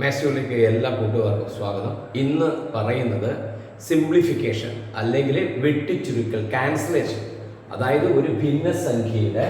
മാസ്റ്റോളിലേക്ക് എല്ലാ കൂട്ടുകാർക്കും സ്വാഗതം. ഇന്ന് പറയുന്നത് സിംപ്ലിഫിക്കേഷൻ അല്ലെങ്കിൽ വെട്ടിച്ചുരുക്കൽ ക്യാൻസലേഷൻ അതായത് ഒരു ഭിന്നസംഖ്യയുടെ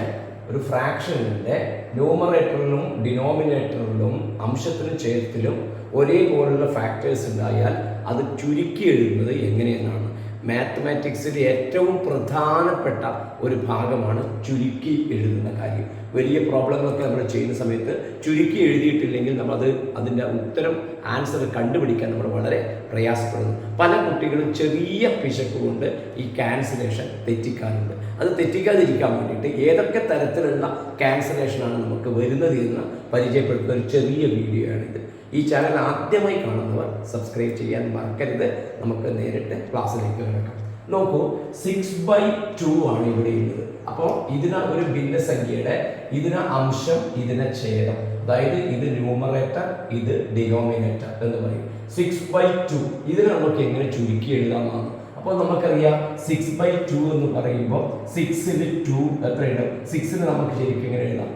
ഒരു ഫ്രാക്ഷനിന്റെ ന്യൂമറേറ്ററിലും ഡിനോമിനേറ്ററിലും അംശത്തിനും ചേർത്തിലും ഒരേപോലുള്ള ഫാക്ടേഴ്സ് ഉണ്ടായാൽ അത് ചുരുക്കി എഴുതുന്നത് എങ്ങനെയെന്നാണ്. മാത്തമാറ്റിക്സിൽ ഏറ്റവും പ്രധാനപ്പെട്ട ഒരു ഭാഗമാണ് ചുരുക്കി എഴുതുന്ന കാര്യം. വലിയ പ്രോബ്ലങ്ങളൊക്കെ നമ്മൾ ചെയ്യുന്ന സമയത്ത് ചുരുക്കി എഴുതിയിട്ടില്ലെങ്കിൽ നമ്മളത് അതിന്റെ ഉത്തരം ആൻസർ കണ്ടുപിടിക്കാൻ നമ്മൾ വളരെ പ്രയാസപ്പെടുന്നു. പല കുട്ടികളും ചെറിയ പിശക്ക് കൊണ്ട് ഈ ക്യാൻസലേഷൻ തെറ്റിക്കാറുണ്ട്. അത് തെറ്റിക്കാതിരിക്കാൻ വേണ്ടിയിട്ട് ഏതൊക്കെ തരത്തിലുള്ള ക്യാൻസലേഷനാണ് നമുക്ക് വരുന്നത് എന്ന് പരിചയപ്പെടുത്തുന്ന ഒരു ചെറിയ വീഡിയോ ആണിത് ഈ ചാനൽ ആദ്യമായി കാണുന്നവർ സബ്സ്ക്രൈബ് ചെയ്യാൻ മറക്കരുത്. നമുക്ക് നേരിട്ട് ക്ലാസ്സിലേക്ക് കിടക്കാം. നോക്കൂ സിക്സ് ബൈ ടു ആണ് ഇവിടെ ഉള്ളത്. അപ്പോൾ ഇതിന് ഒരു ഭിന്നസംഖ്യയുടെ ഇതിന് അംശം ഇതിന് ഛേദം. അതായത് ഇത് ന്യൂമറേറ്റർ ഇത് ഡിനോമിനേറ്റർ എന്ന് പറയും. സിക്സ് ബൈ ടു ഇതിനെ നമുക്ക് എങ്ങനെ ചുരുക്കി എഴുതാമെന്നാണ്. അപ്പോൾ നമുക്കറിയാം സിക്സ് ബൈ ടു എന്ന് പറയുമ്പോൾ സിക്സിന് ടു എത്രയുണ്ട്? സിക്സിന് നമുക്ക് ശരിക്കും എങ്ങനെ എഴുതാം?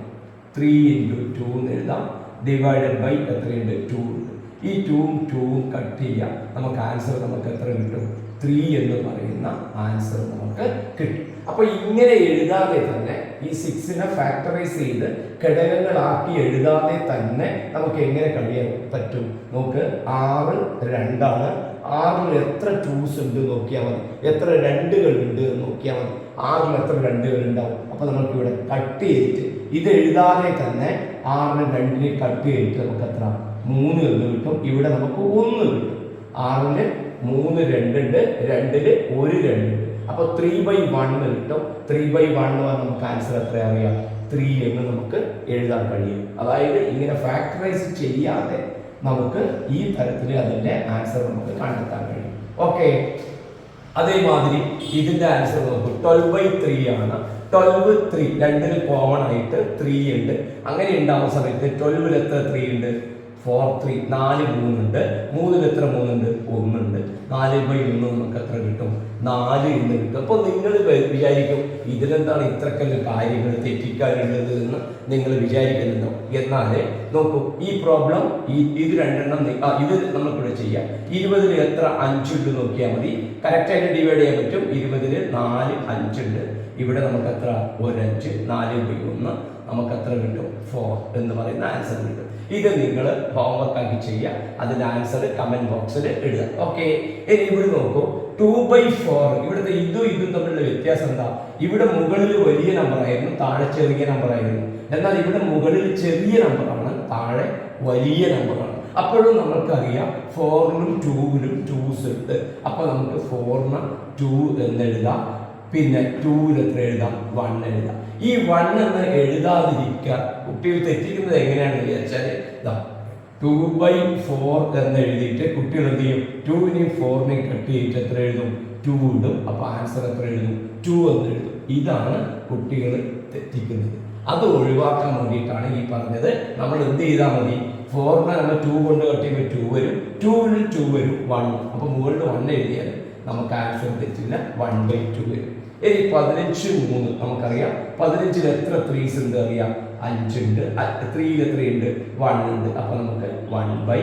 ത്രീ ഇന്റു ടു എന്ന് എഴുതാം. ഡിവൈഡഡ് ബൈ എത്രയുണ്ട്? ടു ഉണ്ട്. ഈ ടൂവും ടൂവും കട്ട് ചെയ്യാം. നമുക്ക് ആൻസർ നമുക്ക് എത്ര കിട്ടും? ത്രീ എന്ന് പറയുന്ന ആൻസർ നമുക്ക് കിട്ടും. അപ്പോൾ ഇങ്ങനെ എഴുതാതെ തന്നെ ഈ സിക്സിനെ ഫാക്ടറൈസ് ചെയ്ത് ഘടകങ്ങളാക്കി എഴുതാതെ തന്നെ നമുക്ക് എങ്ങനെ കഴിയാൻ പറ്റും? നമുക്ക് ആറ് രണ്ടാണ്. ആറിൽ എത്ര ടൂസ് ഉണ്ട് നോക്കിയാൽ മതി. എത്ര എന്ന് നോക്കിയാൽ മതി. ആറിൽ എത്ര രണ്ടുകൾ ഉണ്ടാവും? അപ്പൊ നമുക്ക് ഇവിടെ കട്ട് ചെയ്തിട്ട് ഇത് എഴുതാതെ തന്നെ ആറിന് രണ്ടിനെ കട്ട് ചെയ്തിട്ട് നമുക്ക് എത്ര? മൂന്ന് എന്ന് കിട്ടും. ഇവിടെ നമുക്ക് ഒന്ന് കിട്ടും. ആറിന് മൂന്ന് രണ്ടുണ്ട്. രണ്ടിൽ ഒരു രണ്ടുണ്ട്. അപ്പൊ ത്രീ ബൈ വൺ കിട്ടും. ത്രീ ബൈ വൺ നമുക്ക് ആൻസർ എത്ര അറിയാം? ത്രീ എന്ന് നമുക്ക് എഴുതാൻ കഴിയും. അതായത് ഇങ്ങനെ ഫാക്ടറൈസ് ചെയ്യാതെ നമുക്ക് ഈ തരത്തിൽ അതിന്റെ ആൻസർ നമുക്ക് കണ്ടെത്താൻ കഴിയും. ഓക്കെ അതേമാതിരി ഇതിന്റെ ആൻസർ നോക്കും ട്വൽവ് ബൈ ത്രീ ആണ്. ട്വൽവ് ത്രീ രണ്ടിന് കോമൺ ആയിട്ട് ത്രീ ഉണ്ട്. അങ്ങനെ ഉണ്ടാവുന്ന സമയത്ത് ട്വൽവിൽ എത്ര ത്രീ ഉണ്ട്? ഫോർ ത്രീ നാല് മൂന്നുണ്ട്. മൂന്നിൽ എത്ര മൂന്നുണ്ട്? ഒന്നുണ്ട്. നാല് ബൈ ഒന്ന് നമുക്ക് എത്ര കിട്ടും? നാല് എന്ന് കിട്ടും. അപ്പോൾ നിങ്ങൾ വിചാരിക്കും ഇതിലെന്താണ് ഇത്രക്കല്ല കാര്യങ്ങൾ തെറ്റിക്കാനുള്ളത് എന്ന് നിങ്ങൾ വിചാരിക്കുന്നുണ്ടോ? എന്നാൽ നോക്കൂ ഈ പ്രോബ്ലം ഈ ഇത് രണ്ടെണ്ണം ഇത് നമുക്കിവിടെ ചെയ്യാം. ഇരുപതിൽ എത്ര അഞ്ചുണ്ട് നോക്കിയാൽ മതി. കറക്റ്റായിട്ട് ഡിവൈഡ് ചെയ്യാൻ പറ്റും. ഇരുപതിൽ നാല് അഞ്ചുണ്ട്. ഇവിടെ നമുക്ക് എത്ര? ഒരഞ്ച്. നാല് ബൈ ഒന്ന് നമുക്ക് എത്ര കിട്ടും? ഫോർ എന്ന് പറയുന്ന ആൻസർ കിട്ടും. ഇത് നിങ്ങൾ ഹോംവർക്ക് ആക്കി ചെയ്യുക. അതിന്റെ ആൻസർ കമന്റ് ബോക്സിൽ ഇടുക. ഓക്കെ ഇനി ഇവിടെ നോക്കൂ. ടു ബൈ ഫോർ ഇവിടുത്തെ ഇതും ഇതും തമ്മിലുള്ള വ്യത്യാസം എന്താ? ഇവിടെ മുകളിൽ വലിയ നമ്പർ ആയിരുന്നു താഴെ ചെറിയ നമ്പർ ആയിരുന്നു. എന്നാൽ ഇവിടെ മുകളിൽ ചെറിയ നമ്പറാണ് താഴെ വലിയ നമ്പറാണ് അപ്പോഴും നമുക്കറിയാം ഫോറിനും ടൂവിനും ടൂസ് ഉണ്ട്. അപ്പോൾ നമുക്ക് ഫോറിന് ടു എന്നെഴുതാം പിന്നെ ടൂവിൽ എത്ര എഴുതാം? വൺ എഴുതാം. ഈ വൺ എന്ന് എഴുതാതിരിക്കുക കുട്ടികൾ തെറ്റിക്കുന്നത് എങ്ങനെയാണെന്ന് വിചാരിച്ചാൽ ടു ബൈ ഫോർ എന്ന് എഴുതിയിട്ട് കുട്ടികൾ എന്ത് ചെയ്യും? ടൂവിനെയും ഫോറിനെയും കട്ട് ചെയ്തിട്ട് എത്ര എഴുതും? ടു ഇടും. അപ്പൊ ആൻസർ എത്ര എഴുതും? ടു എന്ന് എഴുതും. ഇതാണ് കുട്ടികൾ തെറ്റിക്കുന്നത്. അത് ഒഴിവാക്കാൻ വേണ്ടിയിട്ടാണ് ഈ പറഞ്ഞത്. നമ്മൾ എന്ത് ചെയ്താൽ മതി? ഫോറിനെ നമ്മൾ ടു കൊണ്ട് കട്ട് ചെയ്യുമ്പോൾ ടു വരും. ടൂവിന് ടു വരും വൺ അപ്പൊ മുകളിൽ വൺ എഴുതിയാൽ നമുക്ക് ആൻസർ തെറ്റില്ല. വൺ ബൈ ടു വരും. ഇനി പതിനഞ്ച് മൂന്ന് നമുക്കറിയാം. പതിനഞ്ചിൽ എത്ര ത്രീസ് ഉണ്ട് അറിയാം. അഞ്ചുണ്ട് ത്രീയിൽ എത്രയുണ്ട്? വൺ ഉണ്ട്. അപ്പോൾ നമുക്ക് വൺ ബൈ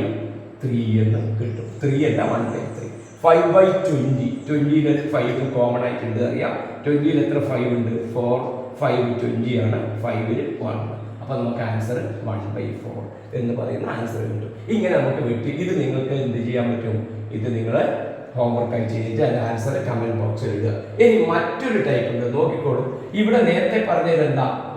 ത്രീ എന്ന് കിട്ടും. ത്രീ അല്ല one by three five by twenty ട്വന്റിയിൽ five common ആയിട്ടുണ്ട് അറിയാം. ട്വന്റിയിൽ എത്ര ഫൈവ് ഉണ്ട്? ഫോർ ഫൈവ് ട്വന്റി ആണ്. ഫൈവിൽ വൺ അപ്പോൾ നമുക്ക് ആൻസർ വൺ ബൈ ഫോർ എന്ന് പറയുന്ന ആൻസർ കിട്ടും. ഇങ്ങനെ നമുക്ക് വെട്ടി. ഇത് നിങ്ങൾക്ക് എന്ത് ചെയ്യാൻ പറ്റും? ഇത് നിങ്ങൾ ഹോംവർക്ക് ആയി ചെയ്തിട്ട് അതിന്റെ ആൻസർ കമന്റ് ബോക്സിൽ എഴുതുക ഇനി മറ്റൊരു ടൈപ്പ് ഉണ്ട്. നോക്കിക്കോളൂ. ഇവിടെ നേരത്തെ പറഞ്ഞത് എന്താ?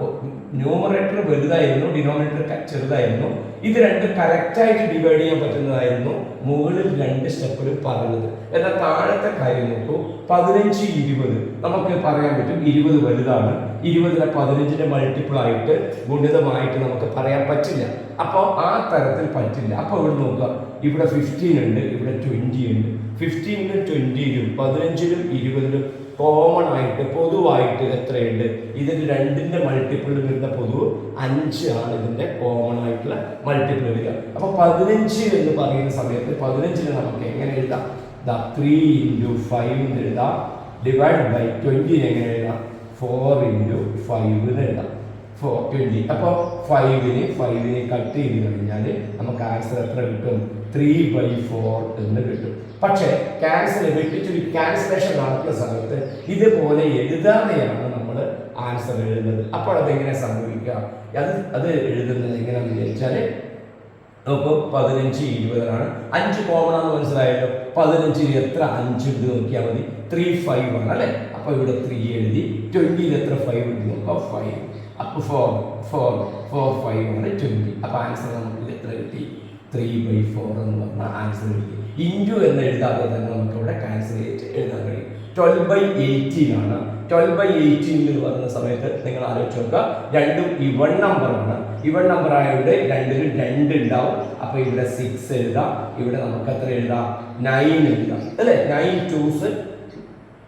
ന്യൂമറേറ്റർ വലുതായിരുന്നു ഡിനോമിനേറ്റർ ചെറുതായിരുന്നു. ഇത് രണ്ട് കറക്റ്റായിട്ട് ഡിവൈഡ് ചെയ്യാൻ പറ്റുന്നതായിരുന്നു. മുകളിൽ രണ്ട് സ്റ്റെപ്പിൽ പറഞ്ഞത്. എന്നാൽ താഴത്തെ കാര്യം നോക്കൂ. പതിനഞ്ച് ഇരുപത്. നമുക്ക് പറയാൻ പറ്റും ഇരുപത് വലുതാണ്. ഇരുപതിലെ പതിനഞ്ചിന്റെ മൾട്ടിപ്പിൾ ആയിട്ട് ഗുണിതമായിട്ട് നമുക്ക് പറയാൻ പറ്റില്ല. അപ്പോൾ ആ തരത്തിൽ പറ്റില്ല. അപ്പോൾ ഇവിടെ നോക്കുക. ഇവിടെ ഫിഫ്റ്റീൻ ഉണ്ട് ഇവിടെ ട്വന്റി ഉണ്ട്. ഫിഫ്റ്റീനിലും ട്വന്റിയിലും പതിനഞ്ചിലും ഇരുപതിലും കോമൺ ആയിട്ട് പൊതുവായിട്ട് എത്രയുണ്ട്? ഇതിൽ രണ്ടിന്റെ മൾട്ടിപ്പിൾ വരുന്ന പൊതു അഞ്ച് ആണ് ഇതിന്റെ കോമൺ ആയിട്ടുള്ള മൾട്ടിപ്പിൾ വരിക. അപ്പോൾ പതിനഞ്ച് എന്ന് പറയുന്ന സമയത്ത് പതിനഞ്ചിന് നമുക്ക് എങ്ങനെ എഴുതാം? ദാ ത്രീ ഇന്റു ഫൈവ് എന്ന് എഴുതാം. ഡിവൈഡ് ബൈ ട്വന്റി എങ്ങനെ എഴുതാം ഫോർ ഇന്റു ഫൈവ് എഴുതാം. ഫോർ ട്വന്റി അപ്പോൾ ഫൈവിന് ഫൈവിനെ കട്ട് ചെയ്ത് കഴിഞ്ഞാൽ നമുക്ക് ആൻസർ എത്ര കിട്ടും? ത്രീ ബൈ ഫോർ എന്ന് കിട്ടും. പക്ഷേ ക്യാൻസൽ വെട്ടിച്ചൊരു ക്യാൻസലേഷൻ നടത്തുന്ന സമയത്ത് ഇതുപോലെ എഴുതാതെയാണ് നമ്മൾ ആൻസർ എഴുതുന്നത്. അപ്പോൾ അതെങ്ങനെ സംഭവിക്കുക? അത് അത് എഴുതുന്നത് എങ്ങനെയാണെന്ന് വിചാരിച്ചാൽ അപ്പോൾ പതിനഞ്ച് ഇരുപതാണ് അഞ്ച് കോമൺ ആണെന്ന് മനസ്സിലായല്ലോ. പതിനഞ്ചിൽ എത്ര? അഞ്ച് ഉണ്ട് നോക്കിയാൽ മതി. ത്രീ ഫൈവ് ആണ് അല്ലേ? അപ്പോൾ ഇവിടെ ത്രീ എഴുതി. ട്വന്റിയിൽ എത്ര ഫൈവ് ഉണ്ട് നോക്കാം. ഫൈവ് അപ്പോൾ ഫോർ ഫോർ ഫോർ ഫൈവ് ആണ് ട്വന്റി അപ്പോൾ ആൻസർ നമുക്ക് എത്ര കിട്ടി? ത്രീ ബൈ ഫോർ എന്ന് പറഞ്ഞാൽ ആൻസർ കിട്ടി. ഇന്റു എന്ന് എഴുതാതെ തന്നെ നമുക്ക് ഇവിടെ ക്യാൻസൽ ചെയ്ത് എഴുതാൻ കഴിയും. ട്വൽവ് ബൈ എയ്റ്റീൻ ആണ്. ട്വൽവ് ബൈ എയ്റ്റീൻ എന്ന് പറയുന്ന സമയത്ത് നിങ്ങൾ ആലോചിച്ച് നോക്കുക. രണ്ടും ഇവൺ ആണ്. ഇവൺ നമ്പർ ആയതുകൊണ്ട് രണ്ടിലും രണ്ട് ഉണ്ടാവും. അപ്പോൾ ഇവിടെ സിക്സ് എഴുതാം. ഇവിടെ നമുക്ക് എത്ര എഴുതാം? നയൻ എഴുതാം. അല്ലേ? നയൻ ടൂസ്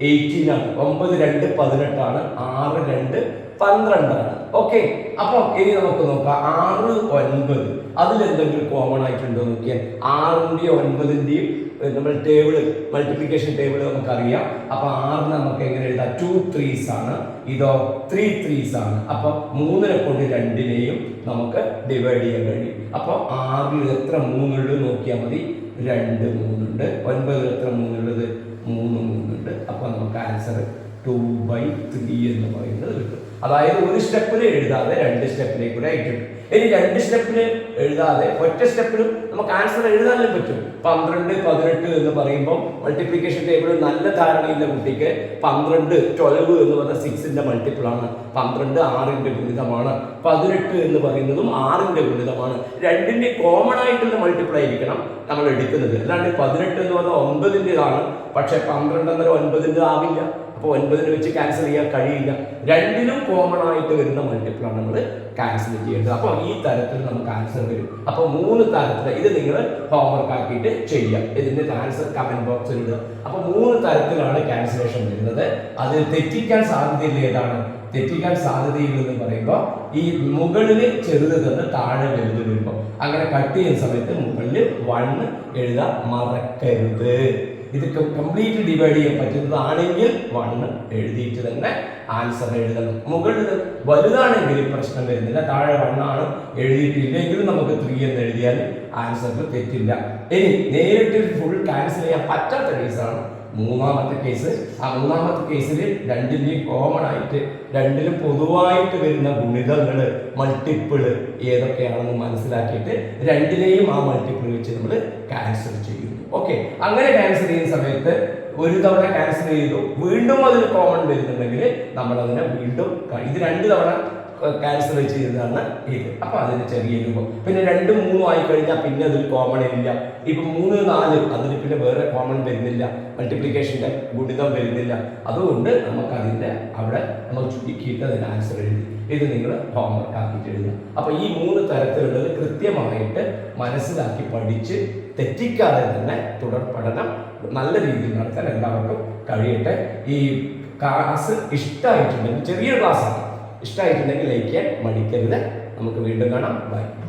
എയ്റ്റീൻ ആണ്. ഒമ്പത് രണ്ട് പതിനെട്ടാണ് ആറ് രണ്ട് പന്ത്രണ്ടാണ് ഓക്കെ അപ്പം ഇനി നമുക്ക് നോക്കാം. ആറ് ഒൻപത്. അതിലെന്തെങ്കിലും കോമൺ ആയിട്ടുണ്ടോ നോക്കിയാൽ ആറിന്റെയും ഒൻപതിന്റെയും നമ്മൾ ടേബിൾ മൾട്ടിപ്ലിക്കേഷൻ ടേബിൾ നമുക്ക് അറിയാം അപ്പോൾ ആറിന് നമുക്ക് എങ്ങനെ എഴുതാം? ടു ത്രീസ് ആണ്. ഇതോ ത്രീ ത്രീസ് ആണ്. അപ്പോൾ മൂന്നിനെ കൊണ്ട് രണ്ടിനെയും നമുക്ക് ഡിവൈഡ് ചെയ്യാൻ കഴിയും. അപ്പോൾ ആറിൽ എത്ര മൂന്നുള്ളത് നോക്കിയാൽ മതി. രണ്ട് മൂന്നുണ്ട്. ഒൻപതിൽ എത്ര മൂന്നുള്ളത്? മൂന്ന് മൂന്നുണ്ട്. അപ്പോൾ നമുക്ക് ആൻസർ ടു ബൈ ത്രീ എന്ന് പറയുന്നത് കിട്ടും. അതായത് ഒരു സ്റ്റെപ്പിൽ എഴുതാതെ രണ്ട് സ്റ്റെപ്പിലേക്ക് കൂടെ ആയിട്ട് ഇനി രണ്ട് സ്റ്റെപ്പിൽ എഴുതാതെ ഒറ്റ സ്റ്റെപ്പിലും നമുക്ക് ആൻസർ എഴുതാനും പറ്റും. പന്ത്രണ്ട് പതിനെട്ട് എന്ന് പറയുമ്പോൾ മൾട്ടിപ്ലിക്കേഷൻ ടേബിൾ നല്ല ധാരണയുള്ള കുട്ടിക്ക്. പന്ത്രണ്ട് ട്വൽവ് എന്ന് പറഞ്ഞ സിക്സിന്റെ മൾട്ടിപ്പിൾ ആണ്. പന്ത്രണ്ട് ആറിന്റെ ഗുണിതമാണ്. പതിനെട്ട് എന്ന് പറയുന്നതും ആറിന്റെ ഗുണിതമാണ്. രണ്ടിന്റെ കോമൺ ആയിട്ടുള്ള മൾട്ടിപ്പിൾ ആയിരിക്കണം നമ്മൾ എടുക്കുന്നത്. അല്ലാണ്ട് പതിനെട്ട് എന്ന് പറഞ്ഞാൽ ഒമ്പതിന്റെതാണ്. പക്ഷെ പന്ത്രണ്ട് എന്നൊരു ഒൻപതിന്റെ ആവില്ല. അപ്പോൾ ഒൻപതിന് വെച്ച് ക്യാൻസൽ ചെയ്യാൻ കഴിയില്ല. രണ്ടിനും കോമൺ ആയിട്ട് വരുന്ന മൾട്ടിപ്പിളാണ് നമ്മൾ ക്യാൻസൽ ചെയ്യേണ്ടത്. അപ്പോൾ ഈ തരത്തിൽ നമുക്ക് ആൻസർ വരും. അപ്പോൾ മൂന്ന് തരത്തിൽ ഇത് നിങ്ങൾ ഹോംവർക്ക് ആക്കിയിട്ട് ചെയ്യാം. ഇതിന്റെ ആൻസർ കമന്റ് ബോക്സിൽ ഇടുക. അപ്പോൾ മൂന്ന് തരത്തിലാണ് ക്യാൻസലേഷൻ വരുന്നത്. അത് തെറ്റിക്കാൻ സാധ്യതയില്ല ഏതാണ്? തെറ്റിക്കാൻ സാധ്യതയില്ലെന്ന് പറയുമ്പോൾ ഈ മുകളിൽ ചെറുത് തന്ന് താഴെ വലുത് വരുമ്പോൾ അങ്ങനെ കട്ട് ചെയ്യുന്ന സമയത്ത് മുകളിൽ വണ്ണ് എഴുതാൻ മറക്കരുത്. ഇത് കംപ്ലീറ്റ് ഡിവൈഡ് ചെയ്യാൻ പറ്റുന്നതാണെങ്കിൽ വണ്ണ് എഴുതിയിട്ട് തന്നെ ആൻസർ എഴുതണം. മുകളിൽ വലുതാണെങ്കിൽ പ്രശ്നം വരുന്നില്ല താഴെ വണ്ണാണ് എഴുതിയിട്ടില്ലെങ്കിലും നമുക്ക് ത്രീ എന്ന് എഴുതിയാൽ ആൻസറിൽ തെറ്റില്ല. ഇനി നേരിട്ട് ഫുൾ ക്യാൻസൽ ചെയ്യാൻ പറ്റാത്ത കേസാണ് മൂന്നാമത്തെ കേസ് ആ മൂന്നാമത്തെ കേസിൽ രണ്ടിന്റെയും കോമൺ ആയിട്ട് രണ്ടിലും പൊതുവായിട്ട് വരുന്ന ഗുണിതങ്ങൾ മൾട്ടിപ്പിൾ ഏതൊക്കെയാണെന്ന് മനസ്സിലാക്കിയിട്ട് രണ്ടിലെയും ആ മൾട്ടിപ്പിൾ വെച്ച് നമ്മൾ ക്യാൻസൽ ചെയ്യുന്നു. ഓക്കെ അങ്ങനെ ക്യാൻസൽ ചെയ്യുന്ന സമയത്ത് ഒരു തവണ ക്യാൻസൽ ചെയ്തു വീണ്ടും അതിന് കോമൺ വരുന്നുണ്ടെങ്കിൽ നമ്മൾ അതിനെ വീണ്ടും ഇത് രണ്ട് തവണ ക്യാൻസൽ ചെയ്തതാണ് ഇത്. അപ്പോൾ അതിന് ചെറിയ രൂപം പിന്നെ രണ്ടും മൂന്നും ആയി കഴിഞ്ഞാൽ പിന്നെ അതിൽ കോമൺ ഇല്ല. ഇപ്പൊ മൂന്ന് നാല് അതിന് പിന്നെ വേറെ കോമൺ വരുന്നില്ല. മൾട്ടിപ്ലിക്കേഷന്റെ ഗുണിതം വരുന്നില്ല. അതുകൊണ്ട് നമുക്ക് അവിടെ നമ്മൾ ചുരുക്കിയിട്ട് അതിന് ആൻസർ എഴുതി. ഇത് നിങ്ങൾ ഹോംവർക്ക് ആക്കിയിട്ട് എഴുതുക. അപ്പോൾ ഈ മൂന്ന് തരത്തിലുള്ളത് കൃത്യമായിട്ട് മനസ്സിലാക്കി പഠിച്ച് തെറ്റിക്കാതെ തന്നെ തുടർ പഠനം നല്ല രീതിയിൽ നടത്താൻ എല്ലാവർക്കും കഴിയട്ടെ. ഈ ക്ലാസ് ഇഷ്ടമായിട്ടുണ്ടെങ്കിൽ ചെറിയ ക്ലാസ്സാണ് ഇഷ്ടമായിട്ടുണ്ടെങ്കിൽ ലൈക്ക് ചെയ്യാൻ മടിക്കരുത്. നമുക്ക് വീണ്ടും കാണാം. ബൈ.